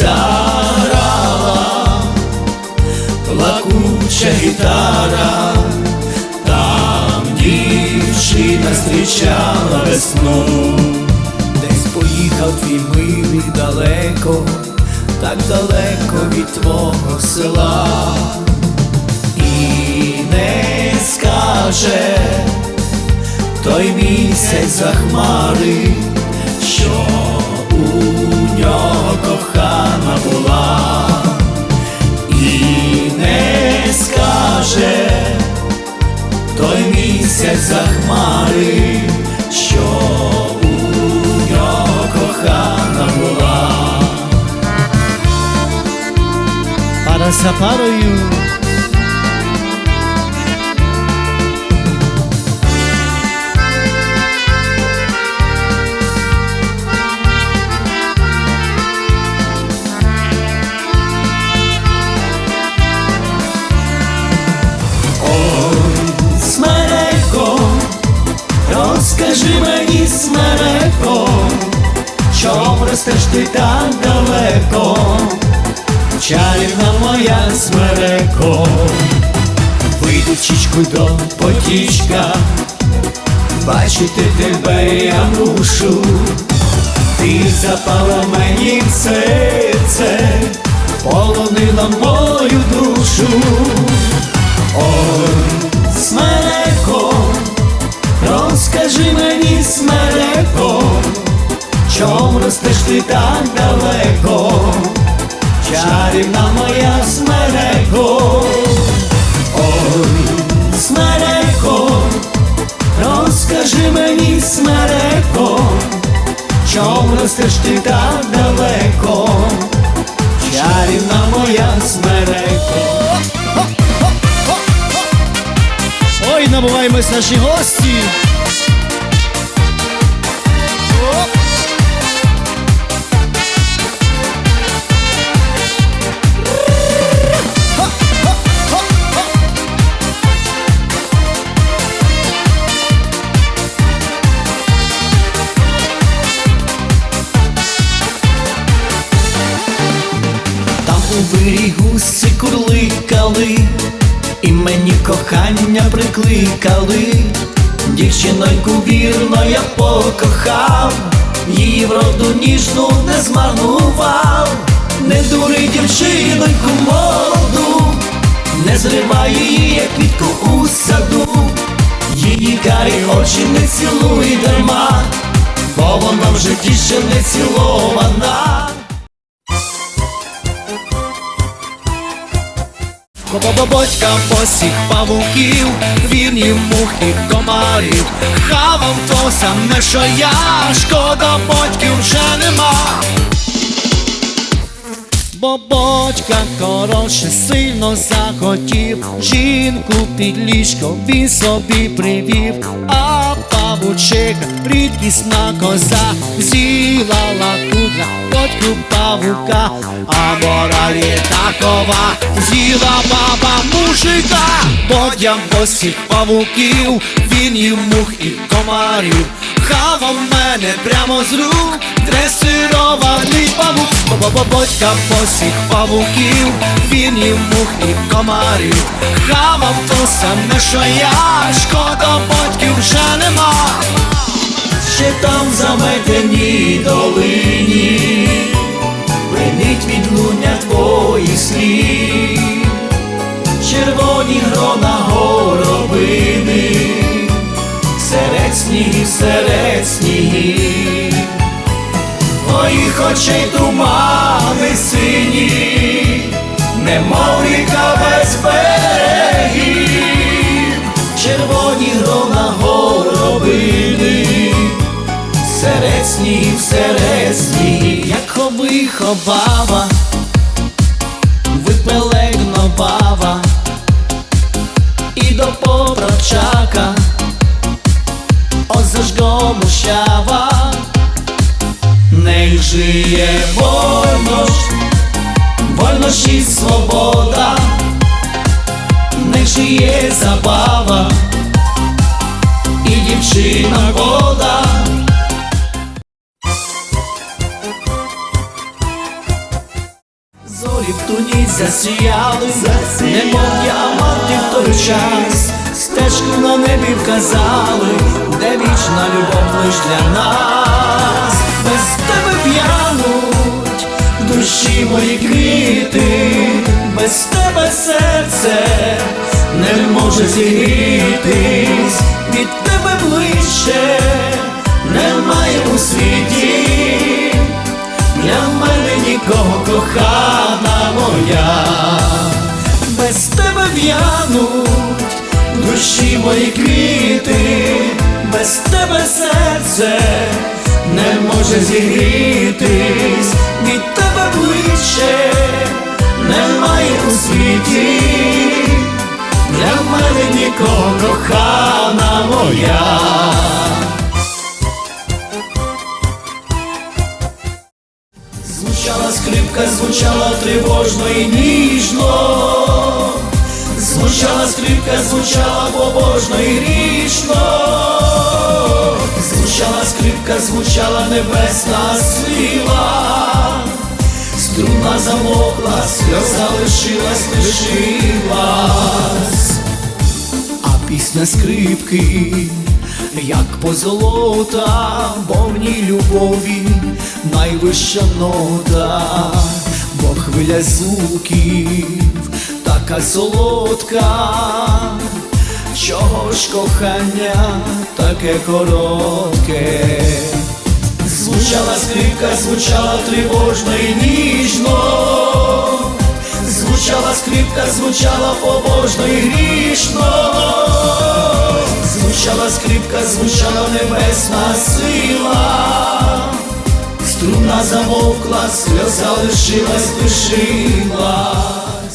Зарала плакуча гітара, там дівчина зустрічала весну, десь поїхав твій милий далеко, так далеко від твого села, і не скаже той місяць за хмари, що у нього кохана була, і не скаже той місяць за хмари, Пара за в до потічка, бачити тебе я мушу, ти запала мені в серце, полонила мою душу. Ой, смереко, розкажи мені, смереко, чом ростеш ти так далеко, чарівна моя смереко, ростеш ти так далеко, чарівна моя смереко. Ой, набуваємось наші гості. У гуси курликали, і мені кохання прикликали. Дівчиноньку вірно я покохав, її вроду ніжну не змарнував, не дури дівчиноньку молоду, не зривай її, як квітку у саду, її карі очі не цілуй дарма, бо вона в житті ще не цілована. Кобобочка посіх павуків, він і мух і комарів, хавав то саме, що я, шкода батьків вже нема. Бобочка коротше сильно захотів, жінку під ліжко він собі привів, а павучика рідкісна коза, з'їла лакудра, котку павука, а мораль є такова, з'їла баба мужика, бодям посіх павуків, він і мух і комарів, хавав мене прямо з рук, дресирований павук, Бобочка посіх павуків, він і мух і комарів, хавав то саме, що я, шкода батьків вже нема. Ще там в заметеній долині, Бринить відлуння твоїх слів, червоні грона горобини, серед снігів, серед снігів, твоїх очей тумани сині, немов ріка бава, випелегно бава і до побрачака, озажго мущава, нех жиє вольнош, вольнош і свобода, нех жиє забава і дівчина вода. Зорі в туні засіяли, немов діаманти в той час, стежку на небі вказали, де вічна любов лиш для нас, без тебе в'януть душі мої квіти, без тебе серце не може зігрітись, від тебе ближче немає у світі може зігрітись, від тебе ближче немає у світі, для мене нікого кохана моя. Звучала скрипка, звучала тривожно і ніжно, звучала скрипка, звучала побожно і грішно, звучала небесна сила, струна замокла, сльоза лишилась, лишилась, а пісня скрипки, як позолота, бо в ній любові найвища нота, бо хвиля звуків така солодка, чого ж кохання таке коротке. Звучала скрипка, звучала тривожно і ніжно, звучала скрипка, звучала побожно і грішно, звучала скрипка, звучала небесна сила, струна замовкла, сльоза лишилась, лишилась.